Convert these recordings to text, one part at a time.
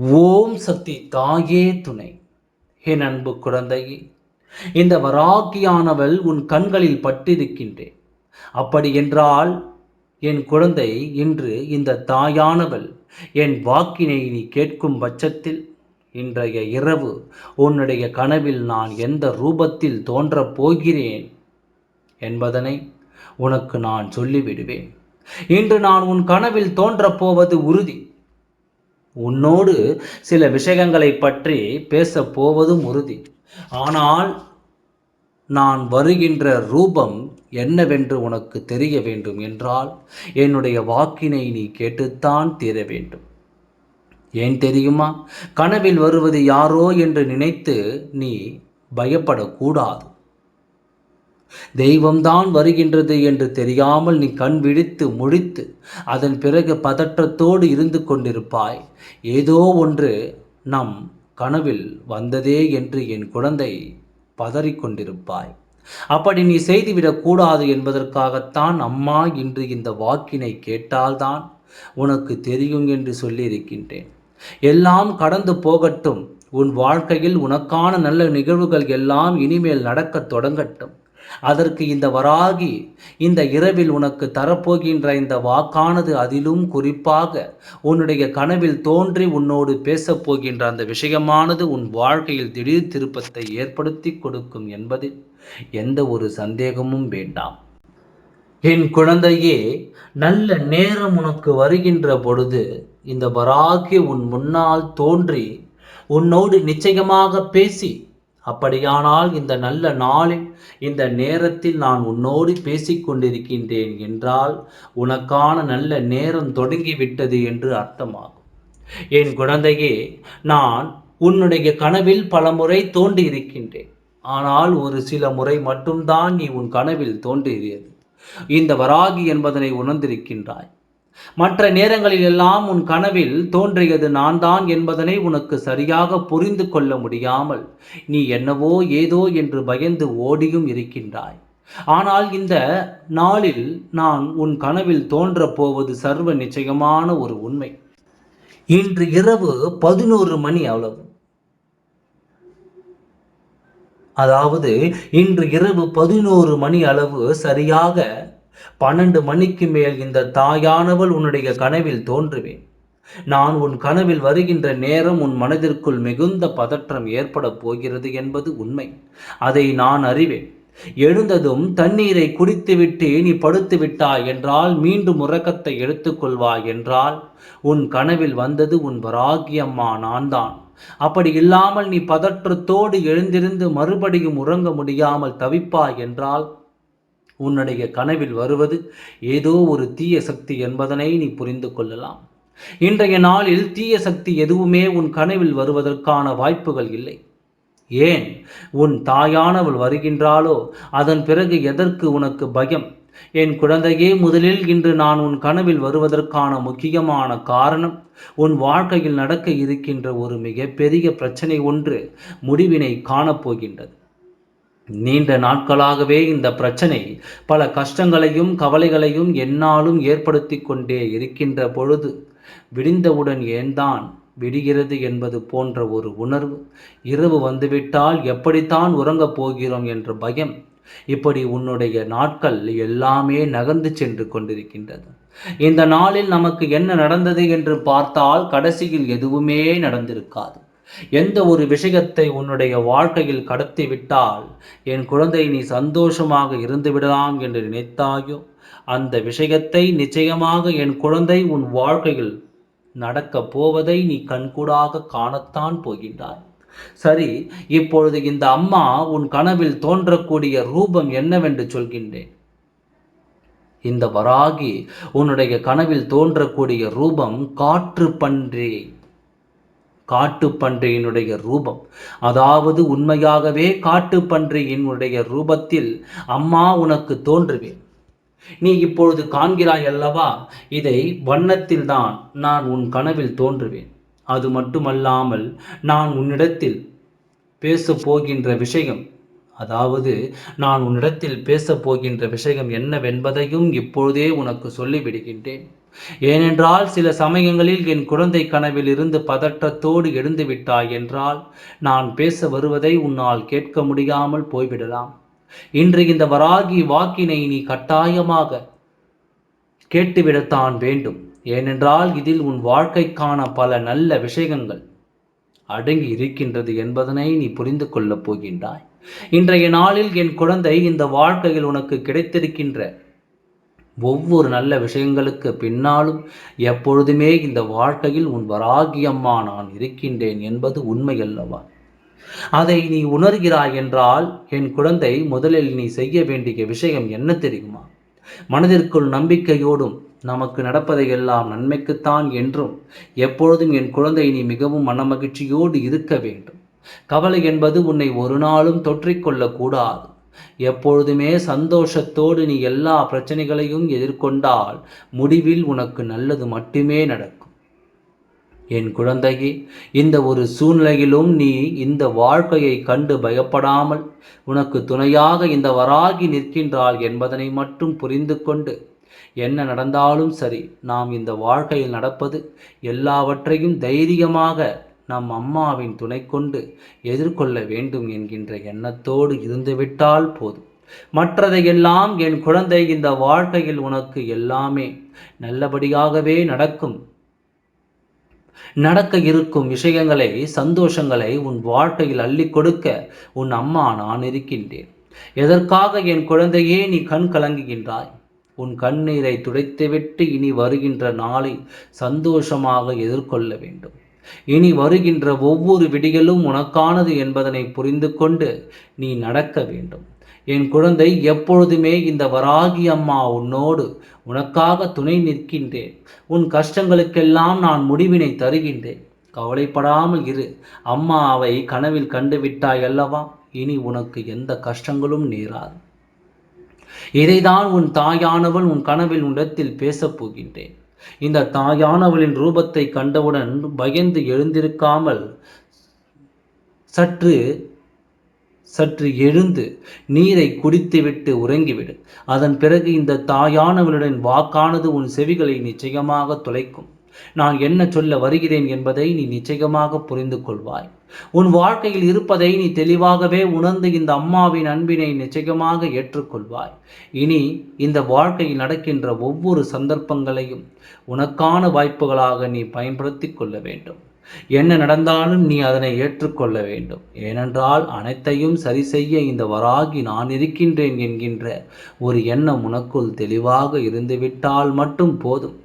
ஓம் சக்தி தாயே துணை. என் அன்பு குழந்தையே இந்த வராக்கியானவள் உன் கண்களில் பட்டிருக்கின்றேன். அப்படி என்றால் என் குழந்தை இன்று இந்த தாயானவள் என் வாக்கினை நீ கேட்கும் பட்சத்தில் இன்றைய இரவு உன்னுடைய கனவில் நான் எந்த ரூபத்தில் தோன்றப் போகிறேன் என்பதனை உனக்கு நான் சொல்லிவிடுவேன். இன்று நான் உன் கனவில் தோன்றப் போவது உறுதி. உன்னோடு சில விஷயங்களை பற்றி பேசப் போவதும் உறுதி. ஆனால் நான் வருகின்ற ரூபம் என்னவென்று உனக்கு தெரிய வேண்டும் என்றால் என்னுடைய வாக்கினை நீ கேட்டுத்தான் தீர வேண்டும். ஏன் தெரியுமா? கனவில் வருவது யாரோ என்று நினைத்து நீ பயப்படக்கூடாது. தெய்வம்தான் வருகின்றது என்று தெரியாமல் நீ கண் விழித்து முழித்து அதன் பிறகு பதற்றத்தோடு இருந்து கொண்டிருப்பாய். ஏதோ ஒன்று நம் கனவில் வந்ததே என்று என் குழந்தை பதறிக்கொண்டிருப்பாய் அப்படி நீ செய்துவிடக்கூடாது என்பதற்காகத்தான் அம்மா இன்று இந்த வாக்கினை கேட்டால்தான் உனக்கு தெரியும் என்று சொல்லியிருக்கின்றேன். எல்லாம் கடந்து போகட்டும். உன் வாழ்க்கையில் உனக்கான நல்ல நிகழ்வுகள் எல்லாம் இனிமேல் நடக்கத் தொடங்கட்டும். அதற்கு இந்த வராகி இந்த இரவில் உனக்கு தரப்போகின்ற இந்த வாக்கானது அதிலும் குறிப்பாக உன்னுடைய கனவில் தோன்றி உன்னோடு பேசப் போகின்ற அந்த விஷயமானது உன் வாழ்க்கையில் திடீர் திருப்பத்தை ஏற்படுத்தி கொடுக்கும் என்பதில் எந்த ஒரு சந்தேகமும் வேண்டாம். என் குழந்தையே நல்ல நேரம் உனக்கு வருகின்ற பொழுது இந்த வராகி உன் முன்னால் தோன்றி உன்னோடு நிச்சயமாக பேசி அப்படியானால் இந்த நல்ல நாளில் இந்த நேரத்தில் நான் உன்னோடு பேசிக்கொண்டிருக்கின்றேன் என்றால் உனக்கான நல்ல நேரம் தொடங்கிவிட்டது என்று அர்த்தமாகும். என் குழந்தையே நான் உன்னுடைய கனவில் பல முறை தோன்றியிருக்கின்றேன். ஆனால் ஒரு சில முறை மட்டும்தான் நீ உன் கனவில் தோன்றியது. இந்த வராகி என்பதனை உணர்ந்திருக்கின்றாய். மற்ற நேரங்களில் எல்லாம் உன் கனவில் தோன்றியது நான் தான் என்பதனை உனக்கு சரியாக புரிந்து கொள்ள முடியாமல் நீ என்னவோ ஏதோ என்று பயந்து ஓடியும் இருக்கின்றாய். ஆனால் இந்த நாளில் நான் உன் கனவில் தோன்றப் போவது சர்வ நிச்சயமான ஒரு உண்மை. இன்று இரவு பதினோரு மணி அவ்வளவு அதாவது இன்று இரவு பதினோரு மணி அளவு சரியாக பன்னெண்டு மணிக்கு மேல் இந்த தாயானவள் உன்னுடைய கனவில் தோன்றுவேன். நான் உன் கனவில் வருகின்ற நேரம் உன் மனதிற்குள் மிகுந்த பதற்றம் ஏற்படப் போகிறது என்பது உண்மை. அதை நான் அறிவேன். எழுந்ததும் தண்ணீரை குடித்துவிட்டு நீ படுத்து விட்டாய் என்றால் மீண்டும் உறக்கத்தை எடுத்துக்கொள்வாய் என்றால் உன் கனவில் வந்தது உன் வராகியம்மா நான் தான் அப்படி இல்லாமல் நீ பதற்றத்தோடு எழுந்திருந்து மறுபடியும் உறங்க முடியாமல் தவிப்பாய் என்றால் உன்னுடைய கனவில் வருவது ஏதோ ஒரு தீய சக்தி என்பதனை நீ புரிந்து கொள்ளலாம். இன்றைய நாளில் தீய சக்தி எதுவுமே உன் கனவில் வருவதற்கான வாய்ப்புகள் இல்லை. ஏன்? உன் தாயானவள் வருகின்றாளோ அதன் பிறகு எதற்கு உனக்கு பயம்? என் குழந்தையே முதலில் இன்று நான் உன் கனவில் வருவதற்கான முக்கியமான காரணம் உன் வாழ்க்கையில் நடக்க இருக்கின்ற ஒரு மிகப்பெரிய பிரச்சனை ஒன்று முடிவினை காணப்போகின்றது. நீண்ட நாட்களாகவே இந்த பிரச்சனை பல கஷ்டங்களையும் கவலைகளையும் என்னாலும் ஏற்படுத்தி கொண்டே இருக்கின்ற பொழுது விடிந்தவுடன் ஏன்தான் விடுகிறது என்பது போன்ற ஒரு உணர்வு? இரவு வந்துவிட்டால் எப்படித்தான் உறங்கப் போகிறோம் என்ற பயம். இப்படி உன்னுடைய நாட்கள் எல்லாமே நகர்ந்து சென்று கொண்டிருக்கின்றது. இந்த நாளில் நமக்கு என்ன நடந்தது என்று பார்த்தால் கடைசியில் எதுவுமே நடந்திருக்காது. எந்த ஒரு விஷயத்தை உன்னுடைய வாழ்க்கையில் கடத்தி விட்டால் என் குழந்தை நீ சந்தோஷமாக இருந்து விடலாம் என்று நினைத்தாயோ? அந்த விஷயத்தை நிச்சயமாக என் குழந்தை உன் வாழ்க்கையில் நடக்கப் போவதை நீ கண்கூடாக காணத்தான் போகின்றாய். சரி இப்பொழுது இந்த அம்மா உன் கனவில் தோன்றக்கூடிய ரூபம் என்னவென்று சொல்கின்றேன். இந்த வராகி உன்னுடைய கனவில் தோன்றக்கூடிய ரூபம் காற்று பன்றி. காட்டுப்பன்றியினுடைய ரூபம். அதாவது உண்மையாகவே காட்டுப்பன்றியினுடைய ரூபத்தில் அம்மா உனக்கு தோன்றுவேன். நீ இப்பொழுது காண்கிறாய் அல்லவா? இதை வண்ணத்தில் தான் நான் உன் கனவில் தோன்றுவேன். அது மட்டுமல்லாமல் நான் உன்னிடத்தில் பேசப் போகின்ற விஷயம் அதாவது நான் உன்னிடத்தில் பேசப் போகின்ற விஷயம் என்னவென்பதையும் இப்பொழுதே உனக்கு சொல்லிவிடுகின்றேன். ஏனென்றால் சில சமயங்களில் என் குழந்தை கனவில் இருந்து பதற்றத்தோடு எழுந்துவிட்டாய் என்றால் நான் பேச வருவதை உன்னால் கேட்க முடியாமல் போய்விடலாம். இன்று இந்த வராகி வாக்கினை நீ கட்டாயமாக கேட்டுவிடத்தான் வேண்டும். ஏனென்றால் இதில் உன் வாழ்க்கைக்கான பல நல்ல விஷயங்கள் அடங்கி இருக்கின்றது என்பதனை நீ புரிந்து கொள்ளப் போகின்றாய். இன்றைய நாளில் என் குழந்தை இந்த வாழ்க்கையில் உனக்கு கிடைத்திருக்கின்ற ஒவ்வொரு நல்ல விஷயங்களுக்கு பின்னாலும் எப்பொழுதுமே இந்த வாழ்க்கையில் உன் வராகியம்மா நான் இருக்கின்றேன் என்பது உண்மையல்லவா அதை நீ உணர்கிறாய் என்றால் என் குழந்தை முதலில் நீ செய்ய வேண்டிய விஷயம் என்ன தெரியுமா? மனதிற்குள் நம்பிக்கையோடும் நமக்கு நடப்பதையெல்லாம் நன்மைக்குத்தான் என்றும் எப்பொழுதும் என் குழந்தை நீ மிகவும் மனமகிழ்ச்சியோடு இருக்க வேண்டும். கவலை என்பது உன்னை ஒரு நாளும் தொற்றிக்கொள்ளக்கூடாது. எப்பொழுதுமே சந்தோஷத்தோடு நீ எல்லா பிரச்சனைகளையும் எதிர்கொண்டால் முடிவில் உனக்கு நல்லது மட்டுமே நடக்கும். என் குழந்தையே இந்த ஒரு சூழ்நிலையிலும் நீ இந்த வாழ்க்கையை கண்டு பயப்படாமல் உனக்கு துணையாக இந்த வராகி நிற்கின்றாள் என்பதனை மட்டும் புரிந்து கொண்டு என்ன நடந்தாலும் சரி நாம் இந்த வாழ்க்கையில் நடப்பது எல்லாவற்றையும் தைரியமாக நம் அம்மாவின் துணை கொண்டு எதிர்கொள்ள வேண்டும் என்கின்ற எண்ணத்தோடு இருந்துவிட்டால் போதும். மற்றதையெல்லாம் என் குழந்தை இந்த வாழ்க்கையில் உனக்கு எல்லாமே நல்லபடியாகவே நடக்கும். நடக்க இருக்கும் விஷயங்களை சந்தோஷங்களை உன் வாழ்க்கையில் அள்ளி கொடுக்க உன் அம்மா நான் இருக்கின்றேன். எதற்காக என் குழந்தையே நீ கண் கலங்குகின்றாய்? உன் கண்ணீரை துடைத்துவிட்டு இனி வருகின்ற நாளை சந்தோஷமாக எதிர்கொள்ள வேண்டும். இனி வருகின்ற ஒவ்வொரு விடிகளும் உனக்கானது என்பதனை புரிந்து கொண்டு நீ நடக்க வேண்டும். என் குழந்தை எப்பொழுதுமே இந்த வராகி அம்மா உன்னோடு உனக்காக துணை நிற்கின்றேன். உன் கஷ்டங்களுக்கெல்லாம் நான் முடிவினை தருகின்றேன். கவலைப்படாமல் இரு. அம்மா அவை கனவில் கண்டுவிட்டாய் அல்லவா? இனி உனக்கு எந்த கஷ்டங்களும் நேராது. இதைதான் உன் தாயானவள் உன் கனவில் உன்னிடத்தில் பேசப் போகின்றேன் இந்த தாயானவளின் ரூபத்தை கண்டவுடன் பயந்து எழுந்திருக்காமல் சற்று சற்று எழுந்து நீரை குடித்துவிட்டு உறங்கிவிடு. அதன் பிறகு இந்த தாயானவளுடன் வாக்கானது உன் செவிகளை நிச்சயமாக துளைக்கும் நான் என்ன சொல்ல வருகிறேன் என்பதை நீ நிச்சயமாக புரிந்து கொள்வாய் உன் வாழ்க்கையில் இருப்பதை நீ தெளிவாகவே உணர்ந்து இந்த அம்மாவின் அன்பினை நிச்சயமாக ஏற்றுக்கொள்வாய். இனி இந்த வாழ்க்கையில் நடக்கின்ற ஒவ்வொரு சந்தர்ப்பங்களையும் உனக்கான வாய்ப்புகளாக நீ பயன்படுத்தி கொள்ள வேண்டும். என்ன நடந்தாலும் நீ அதனை ஏற்றுக்கொள்ள வேண்டும். ஏனென்றால் அனைத்தையும் சரி செய்ய இந்த வராகி நான் இருக்கின்றேன் என்கின்ற ஒரு எண்ணம் உனக்குள் தெளிவாக இருந்துவிட்டால் மட்டும் போதும்.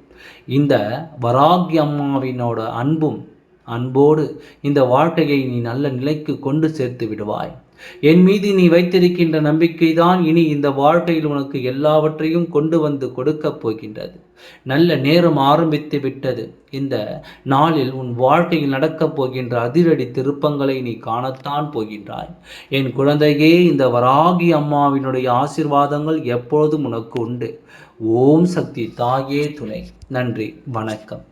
இந்த வராகி அம்மாவினோட அன்பும் அன்போடு இந்த வாழ்க்கையை நீ நல்ல நிலைக்கு கொண்டு சேர்த்து விடுவாய். என் மீது நீ வைத்திருக்கின்ற நம்பிக்கைதான் இனி இந்த வாழ்க்கையில் உனக்கு எல்லாவற்றையும் கொண்டு வந்து கொடுக்கப் போகின்றது. நல்ல நேரம் ஆரம்பித்து விட்டது. இந்த நாளில் உன் வாழ்க்கையில் நடக்கப் போகின்ற அதிரடி திருப்பங்களை நீ காணத்தான் போகின்றாய். என் குழந்தையே இந்த வராகி அம்மாவினுடைய ஆசிர்வாதங்கள் எப்பொழுதும் உனக்கு உண்டு. ஓம் சக்தி தாயே துணை. நன்றி வணக்கம்.